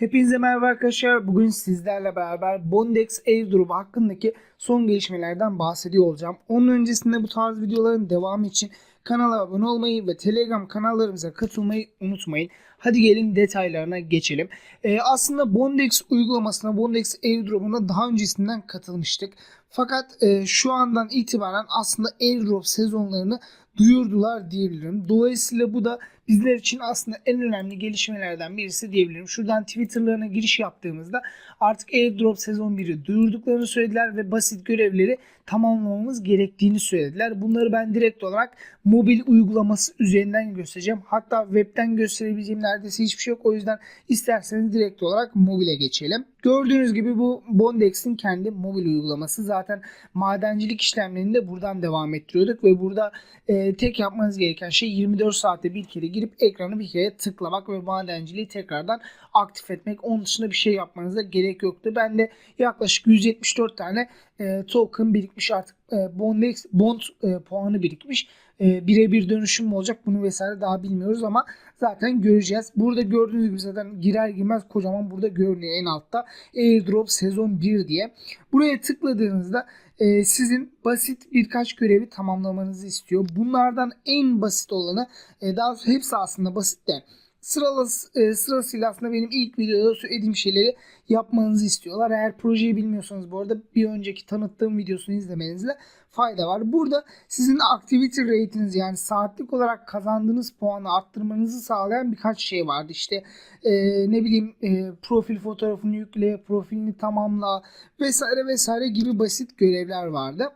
Hepinize merhaba arkadaşlar. Bugün sizlerle beraber Bondex Airdrop hakkındaki son gelişmelerden bahsediyor olacağım. Onun öncesinde bu tarz videoların devamı için kanala abone olmayı ve Telegram kanallarımıza katılmayı unutmayın. Hadi gelin detaylarına geçelim. Ee, aslında Bondex uygulamasına, Bondex Airdrop'una daha öncesinden katılmıştık. Fakat e, şu andan itibaren aslında Airdrop sezonlarını duyurdular diyebilirim. Dolayısıyla bu da bizler için aslında en önemli gelişmelerden birisi diyebilirim. Şuradan Twitter'larına giriş yaptığımızda artık Airdrop sezon 1'i duyurduklarını söylediler ve basit görevleri tamamlamamız gerektiğini söylediler. Bunları ben direkt olarak mobil uygulaması üzerinden göstereceğim. Hatta webten gösterebileceğim neredeyse hiçbir şey yok. O yüzden isterseniz direkt olarak mobile geçelim. Gördüğünüz gibi bu Bondex'in kendi mobil uygulaması. Zaten madencilik işlemlerini de buradan devam ettiriyorduk ve burada e, tek yapmanız gereken şey 24 saatte bir kere girip ekranı bir kere tıklamak ve madenciliği tekrardan aktif etmek. Onun dışında bir şey yapmanıza gerek yoktu. Ben de yaklaşık 174 tane e, token birikmiş artık e, Bondex Bond e, puanı birikmiş. E, birebir dönüşüm mü olacak bunu vesaire daha bilmiyoruz ama zaten göreceğiz. Burada gördüğünüz gibi zaten girer girmez kocaman burada görünüyor en altta. Airdrop sezon 1 diye. Buraya tıkladığınızda e, sizin basit birkaç görevi tamamlamanızı istiyor. Bunlardan en basit olanı e, daha hepsi aslında basit de sıralı, e, sırasıyla aslında benim ilk videoda söylediğim şeyleri yapmanızı istiyorlar. Eğer projeyi bilmiyorsanız bu arada bir önceki tanıttığım videosunu izlemenizde fayda var. Burada sizin activity rate'iniz yani saatlik olarak kazandığınız puanı arttırmanızı sağlayan birkaç şey vardı. İşte e, ne bileyim e, profil fotoğrafını yükle, profilini tamamla vesaire vesaire gibi basit görevler vardı.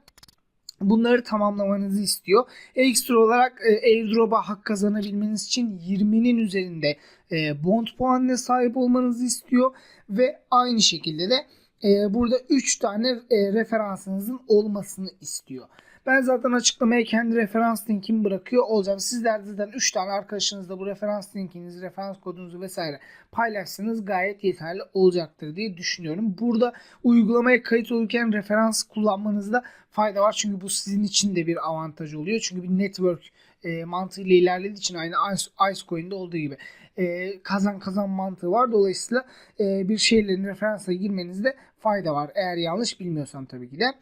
Bunları tamamlamanızı istiyor. Ekstra olarak e, airdrop'a hak kazanabilmeniz için 20'nin üzerinde e, bond puanına sahip olmanızı istiyor. Ve aynı şekilde de e, burada 3 tane e, referansınızın olmasını istiyor. Ben zaten açıklamaya kendi referans linkimi bırakıyor olacağım. Sizler zaten 3 tane arkadaşınızla bu referans linkinizi, referans kodunuzu vesaire paylaşsanız gayet yeterli olacaktır diye düşünüyorum. Burada uygulamaya kayıt olurken referans kullanmanızda fayda var. Çünkü bu sizin için de bir avantaj oluyor. Çünkü bir network e, mantığıyla ilerlediği için aynı Ice, Icecoin'de olduğu gibi e, kazan kazan mantığı var. Dolayısıyla e, bir şeylerin referansa girmenizde fayda var. Eğer yanlış bilmiyorsam tabii ki de.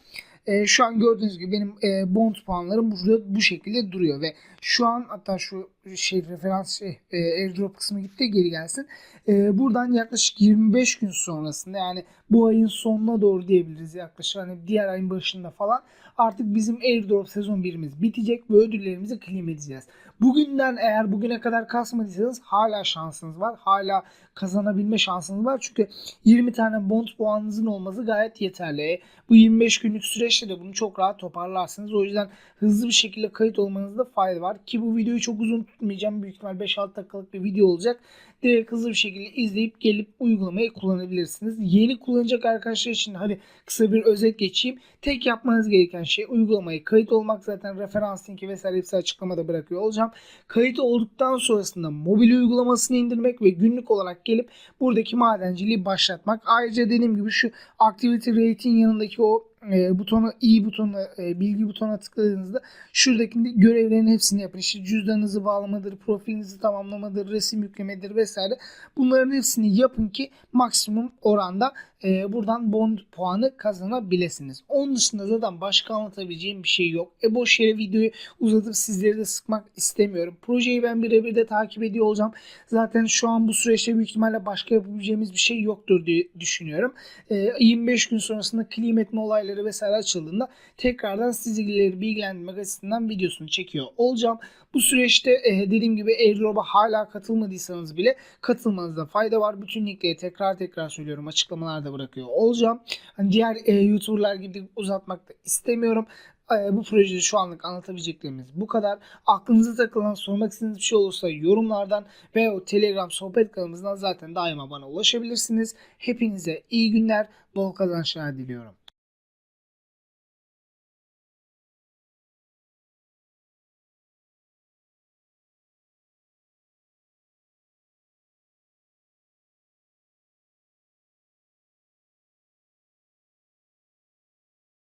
E, şu an gördüğünüz gibi benim e, bond puanlarım burada bu şekilde duruyor ve şu an hatta şu şey referans şey e, airdrop kısmı gitti geri gelsin. E, buradan yaklaşık 25 gün sonrasında yani bu ayın sonuna doğru diyebiliriz yaklaşık hani diğer ayın başında falan artık bizim airdrop sezon birimiz bitecek ve ödüllerimizi claim edeceğiz. Bugünden eğer bugüne kadar kasmadıysanız hala şansınız var. Hala kazanabilme şansınız var. Çünkü 20 tane bond puanınızın olması gayet yeterli. Bu 25 günlük süreçte de bunu çok rahat toparlarsınız. O yüzden hızlı bir şekilde kayıt olmanızda fayda var. Ki bu videoyu çok uzun tutmayacağım. Büyük ihtimal 5-6 dakikalık bir video olacak. Direkt hızlı bir şekilde izleyip gelip uygulamayı kullanabilirsiniz. Yeni kullanacak arkadaşlar için hadi kısa bir özet geçeyim. Tek yapmanız gereken şey uygulamayı kayıt olmak. Zaten referans linki vesaire hepsi açıklamada bırakıyor olacağım. Kayıt olduktan sonrasında mobil uygulamasını indirmek ve günlük olarak gelip buradaki madenciliği başlatmak. Ayrıca dediğim gibi şu activity rate'in yanındaki o e, butona i butonuna e, bilgi butonuna tıkladığınızda şuradaki görevlerin hepsini yapın. İşte cüzdanınızı bağlamadır, profilinizi tamamlamadır, resim yüklemedir vesaire. Bunların hepsini yapın ki maksimum oranda e, buradan bond puanı kazanabilirsiniz. Onun dışında zaten başka anlatabileceğim bir şey yok. E boş yere videoyu uzatıp sizleri de sıkmak istemiyorum. Projeyi ben birebir de takip ediyor olacağım. Zaten şu an bu süreçte büyük ihtimalle başka yapabileceğimiz bir şey yoktur diye düşünüyorum. E, 25 gün sonrasında claim etme olayları vesaire açıldığında tekrardan sizleri bilgilendirmek açısından videosunu çekiyor olacağım. Bu süreçte e, dediğim gibi Airdrop'a hala katılmadıysanız bile katılmanızda fayda var. Bütün linkleri tekrar tekrar söylüyorum açıklamalarda bırakıyor olacağım. Hani diğer e, YouTuber'lar gibi uzatmak da istemiyorum. E, bu projede şu anlık anlatabileceklerimiz bu kadar. Aklınıza takılan sormak istediğiniz bir şey olursa yorumlardan veya o Telegram sohbet kanalımızdan zaten daima bana ulaşabilirsiniz. Hepinize iyi günler, bol kazançlar diliyorum.